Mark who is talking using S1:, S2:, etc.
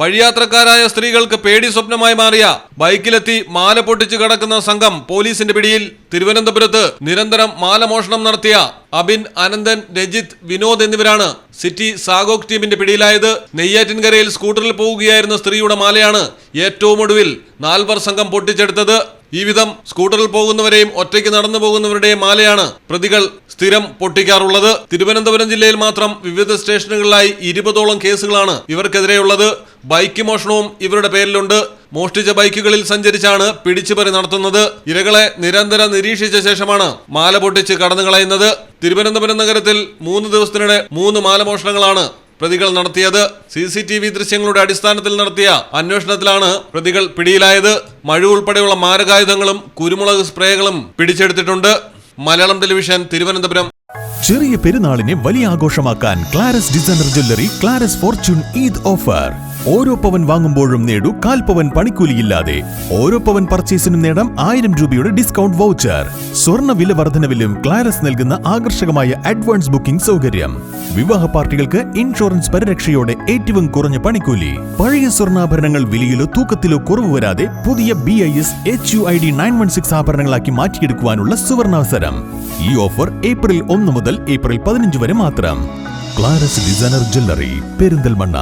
S1: വഴിയാത്രക്കാരായ സ്ത്രീകൾക്ക് പേടി സ്വപ്നമായി മാറിയ ബൈക്കിലെത്തി മാല പൊട്ടിച്ചു കടക്കുന്ന സംഘം പോലീസിന്റെ പിടിയിൽ തിരുവനന്തപുരത്ത് നിരന്തരം മാലമോഷണം നടത്തിയ അബിൻ അനന്തൻ രജിത് വിനോദ് എന്നിവരാണ് സിറ്റി സാഗോക് ടീമിന്റെ പിടിയിലായത്. നെയ്യാറ്റിൻകരയിൽ സ്കൂട്ടറിൽ പോവുകയായിരുന്ന സ്ത്രീയുടെ മാലയാണ് ഏറ്റവും ഒടുവിൽ നാൽവർ സംഘം പൊട്ടിച്ചെടുത്തത്. ഈ വിധം സ്കൂട്ടറിൽ പോകുന്നവരെയും ഒറ്റയ്ക്ക് നടന്നു പോകുന്നവരുടെയും മാലയാണ് പ്രതികൾ സ്ഥിരം പൊട്ടിക്കാറുള്ളത്. തിരുവനന്തപുരം ജില്ലയിൽ മാത്രം വിവിധ സ്റ്റേഷനുകളിലായി ഇരുപതോളം കേസുകളാണ് ഇവർക്കെതിരെയുള്ളത്. ബൈക്ക് മോഷണവും ഇവരുടെ പേരിലുണ്ട്. മോഷ്ടിച്ച ബൈക്കുകളിൽ സഞ്ചരിച്ചാണ് പിടിച്ചുപറി നടത്തുന്നത്. ഇരകളെ നിരന്തരം നിരീക്ഷിച്ച ശേഷമാണ് മാല പൊട്ടിച്ച് കടന്നു കളയുന്നത്. തിരുവനന്തപുരം നഗരത്തിൽ മൂന്ന് ദിവസത്തിനിടെ മൂന്ന് മാലമോഷണങ്ങളാണ് പ്രതികൾ നടത്തിയത്. സി സി ടി വി ദൃശ്യങ്ങളുടെ അടിസ്ഥാനത്തിൽ നടത്തിയ അന്വേഷണത്തിലാണ് പ്രതികൾ പിടിയിലായത്. മഴ ഉൾപ്പെടെയുള്ള മാരകായുധങ്ങളും കുരുമുളക് സ്പ്രേകളും പിടിച്ചെടുത്തിട്ടുണ്ട്. മലയാളം ടെലിവിഷൻ തിരുവനന്തപുരം.
S2: ചെറിയ പെരുന്നാളിനെ വലിയ ആഘോഷമാക്കാൻ Claras designer jewellery Claras fortune Eid offer. ഓരോ പവൻ വാങ്ങുമ്പോഴും നേടൂ കാൽ പവൻ പണിക്കൂലിയില്ലാതെ. ഓരോ പവൻ പർച്ചേസിനും നേടാം ആയിരം രൂപയുടെ ഡിസ്കൗണ്ട് വൗച്ചർ. സ്വർണ വില വർധനവിലും ക്ലാരസ് നൽകുന്ന ആകർഷകമായ അഡ്വാൻസ് ബുക്കിംഗ് സൗകര്യം. വിവാഹ പാർട്ടികൾക്ക് ഇൻഷുറൻസ് പരിരക്ഷയോടെ ഏറ്റവും കുറഞ്ഞ പണിക്കൂലി. പഴയ സ്വർണാഭരണങ്ങൾ വിലയിലോ തൂക്കത്തിലോ കുറവ് വരാതെ പുതിയ B I S H U I D nine one six ആഭരണങ്ങളാക്കി മാറ്റിയെടുക്കുവാനുള്ള സുവർണാവസരം. ഈ ഓഫർ ഏപ്രിൽ ഒന്ന് മുതൽ ഏപ്രിൽ പതിനഞ്ച് വരെ മാത്രം. Claras designer jewellery Perinthalmanna.